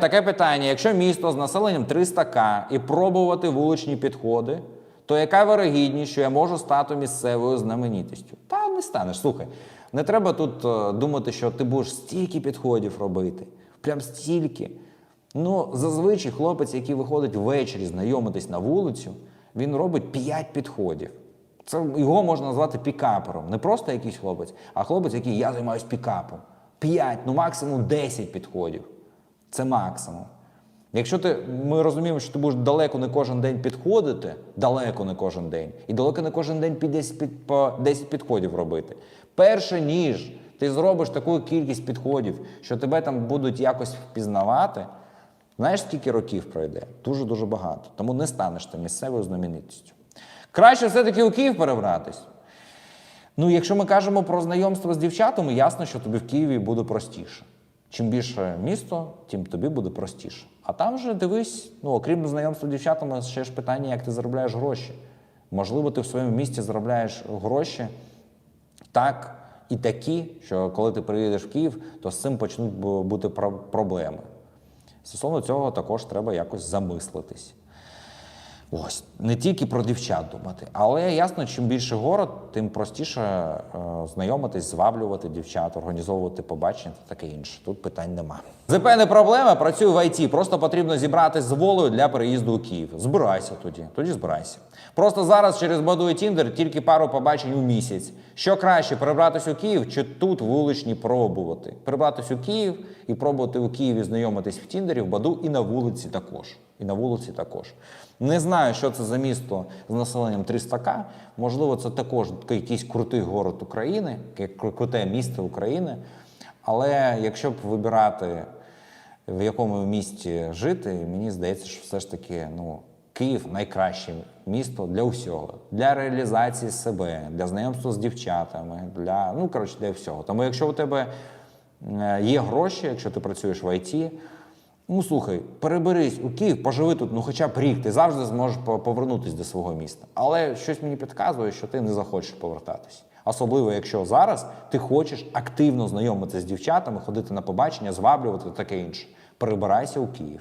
Таке питання: якщо місто з населенням 300к і пробувати вуличні підходи, то яка вирогідність, що я можу стати місцевою знаменитістю? Та не станеш. Слухай, не треба тут е, думати, що ти будеш стільки підходів робити. Прям стільки. Ну, зазвичай хлопець, який виходить ввечері знайомитись на вулицю, він робить 5 підходів. Це його можна назвати пікапером. Не просто якийсь хлопець, а хлопець, який я займаюся пікапом. 5, ну максимум 10 підходів. Це максимум. Якщо ти, ми розуміємо, що ти будеш далеко не кожен день підходити, далеко не кожен день, і далеко не кожен день під 10, під, по 10 підходів робити. Перше ніж ти зробиш таку кількість підходів, що тебе там будуть якось впізнавати, знаєш, скільки років пройде? Дуже-дуже багато. Тому не станеш ти місцевою знаменитістю. Краще все-таки у Київ перебратись. Ну, якщо ми кажемо про знайомство з дівчатами, ясно, що тобі в Києві буде простіше. Чим більше місто, тим тобі буде простіше. А там же дивись, ну окрім знайомства з дівчатами, ще ж питання, як ти заробляєш гроші. Можливо, ти в своєму місті заробляєш гроші так і такі, що коли ти приїдеш в Київ, то з цим почнуть бути проблеми. Стосовно цього також треба якось замислитись. Ось не тільки про дівчат думати, але ясно, чим більше город, тим простіше е, знайомитись, зваблювати дівчат, організовувати побачення та таке інше. Тут питань нема. ЗП не проблема, працюю в ІТ. Просто потрібно зібратись з волею для переїзду у Київ. Збирайся тоді, тоді збирайся. Просто зараз через Баду і Тіндер тільки пару побачень у місяць. Що краще, перебратись у Київ чи тут вуличні пробувати? Перебратись у Київ і пробувати у Києві знайомитись в Тіндері, в Баду і на вулиці також. І на вулиці також. Не знаю, що це за місто з населенням 300к. Можливо, це також якийсь крутий город України, круте місто України. Але якщо б вибирати, в якому місті жити, мені здається, що все ж таки ну, Київ найкраще місто для усього, для реалізації себе, для знайомства з дівчатами, для ну коротше, для всього. Тому, якщо у тебе е, є гроші, якщо ти працюєш в ІТ, Ну слухай, переберись у Київ, поживи тут, ну хоча б рік, ти завжди зможеш по- повернутись до свого міста. Але щось мені підказує, що ти не захочеш повертатись. Особливо, якщо зараз ти хочеш активно знайомитися з дівчатами, ходити на побачення, зваблювати таке інше. Перебирайся у Київ.